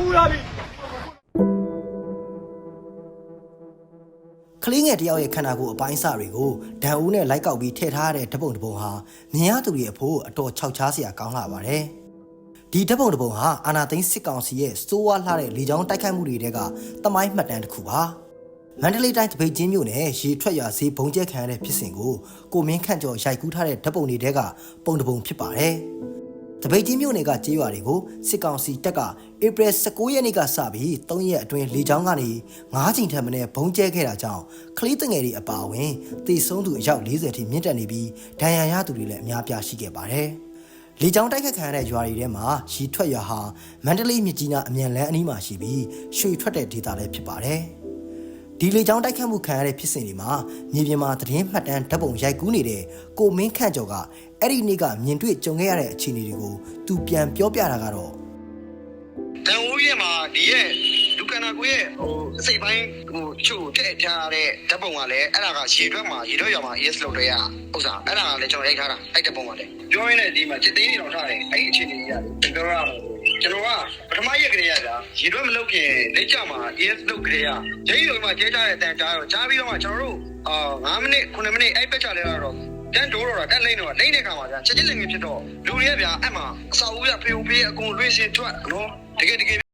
ပူလာပြီကလေးငယ်တယောက်ရဲ့ခန္ဓာကိုယ်အပိုင်းအစတွေကိုဒဏ်ဦးနဲ့လိုက်ကောက်ပြီးထည့်ထားရတဲ့ဓာတ်ပုံတစ်ပုံဟာမြင်ရသူတွေအဖို့အတော်ခြောက်ခြားစရာကောင်းလာပါတယ်။ဒီဓာတ်ပုံတစ်ပုံဟာအာနာသိန်းစစ်ကောင်စီရဲ့စိုးဝါးလှတဲ့လေကြောင်းတိုက်ခိုက်မှုတွေတဲကတမိုင်းမှတ်တမ်းတစ်ခုပါ။မန္တလေးတိုင်းတပိတ်ချင်းမြို့နယ်ရေထွက်ရွာဈေးဘုံကျက်ခံရတဲ့ဖြစ်စဉ်ကိုကိုမင်းခန့်ကျော်ရိုက်ကူးထားတဲ့ဓာတ်ပုံတွေတဲကပုံတစ်ပုံဖြစ်ပါတယ်။ တပိတ်ကြီးမြို့နယ်ကကြေးရွာတွေကိုစစ်ကောင်စီတပ်ကဧပြီ19ရက်နေ့ကစပြီး3ရက်အတွင်းလေကြောင်းကနေ9ချိန်ထပ်မင်းဘုံကျဲခဲ့တာကြောင့်ကလေးတငယ်တွေအပါအဝင်တေဆုံးသူအယောက်40ထိမြင့်တက်နေပြီးဒဏ်ရာရသူတွေလည်းအများပြားရှိခဲ့ပါတယ်။လေကြောင်းတိုက်ခတ်ခံရတဲ့ရွာတွေထဲမှာရီထွက်ရွာဟာမန္တလေးမြစ်ကြီးနားအမြန်လန်းအနီးမှာရှိပြီးရွှေထွက်တဲ့ဒေသလည်းဖြစ်ပါတယ်။ ဒီလေကြောင်းတိုက်ခတ်မှုခံရတဲ့ဖြစ်စဉ်တွေမှာမြေပြင်မှာသတင်းမှတ်တမ်းဓာတ်ပုံရိုက်ကူးနေတဲ့ကိုမင်းခန့်ကျော်ကအဲ့ဒီနေ့ကမြင်တွေ့ကြုံခဲ့ရတဲ့အခြေအနေတွေကိုသူပြန်ပြောပြတာကတော့တန်ဦးရဲ့မှာဒီရဲ့လူကနာကိုရဲ့ဟိုအစိပ်ပိုင်းဟိုချို့တဲ့ထားတဲ့ဓာတ်ပုံကလည်းအဲ့ဒါကရေတွက်မှာရေတွက်ရွာမှာ ES လောက်တဲ့ရဥစ္စာအဲ့ဒါကလည်းကျွန်တော်ရိုက်ထားတာအဲ့ဓာတ်ပုံကလည်းပြောရင်းနဲ့ဒီမှာစစ်သေးတွေတော့ထားတယ်အဲ့ဒီအခြေအနေကြီးရတယ်ပြောရအောင် ကျွန်တော်ကပထမရက်ကလေးရတာရေတွက်မလုပ်ခင်လက်ကြမှာ ES လောက်ကလေးရဂျိမ်းရုံမှာကျဲကြတဲ့အတန်ကြားတော့ကြားပြီးတော့မှကျွန်တော်တို့အာ9မိနစ်9မိနစ်အဲ့ပက်ချလဲတော့တန်တိုးတော့တက်လိမ့်တော့လိမ့်တဲ့ခါမှာဗျာချက်ချင်းလင်ငယ်ဖြစ်တော့လူတွေကဗျာအဲ့မှာအစာဦးရဖေဦးဖေးအကုန်လွှင့်စင်ထွက်နော်တကယ်တကယ်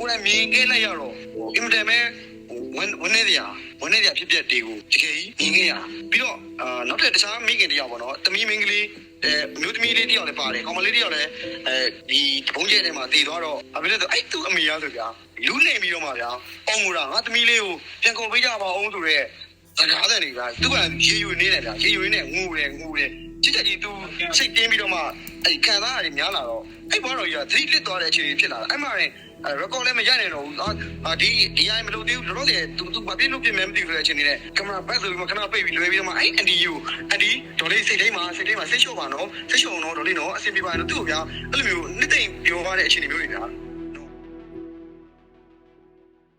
ကိုယ်လည်းမြင်ခဲ့လိုက်ရတော့ဟိုအင်မတန်ပဲဟိုဝင်ဝင်နေကြဝင်နေကြဖြစ်ဖြစ်တွေကိုတကယ်ကြီးမြင်ခဲ့ရပြီးတော့အာနောက်ထပ်တခြားမိခင်တယောက်ပေါ့နော်တမီးမင်းကလေးအဲမျိုးသမီးလေးတယောက်လည်းပါတယ်ကောင်မလေးတယောက်လည်းအဲဒီဘုံကျဲထဲမှာတည်သွားတော့အဖေလည်းဆိုအဲ့သူ့အမေရဆိုဗျာလူနေပြီးတော့မှဗျာအော်ငူတာငါသမီးလေးကိုပြန်ကုန်ပေးကြပါအောင်ဆိုတော့စကားတဲ့နေဗျာသူကရေယူနေတယ်ဗျာရေယူနေငူတယ်ငူတယ်ချစ်တဲ့ကြီးသူစိတ်တင်းပြီးတော့မှအဲ့ခံစားရတယ်များလာတော့အဲ့ဘောတော်ကြီးကသတိလစ်သွားတဲ့အခြေအနေဖြစ်လာတာအဲ့မှာလည်းအဲ record လည်းမရနိုင်တော့ဘူး။အာဒီဒီအိမ်မလို့သေးဘူးတော်တော်လေသူသူဘာဖြစ်လို့ပြင်မဲမသိဘူးဆိုတဲ့အချိန်နဲ့ကင်မရာဘက်ဆိုပြီးမှခဏပိတ်ပြီးလွှဲပြီးတော့မှအဲ့အန်ဒီယူအန်ဒီဒေါ်လေးစိတ်တိုင်းမှာစိတ်တိုင်းမှာစိတ်လျှော့ပါနော်စိတ်လျှော့အောင်နော်ဒေါ်လေးနော်အဆင်ပြေပါနော်သူ့ကိုဗျာအဲ့လိုမျိုးနှစ်သိမ့်ပြောရတဲ့အခြေအနေမျိုးတွေဗျာ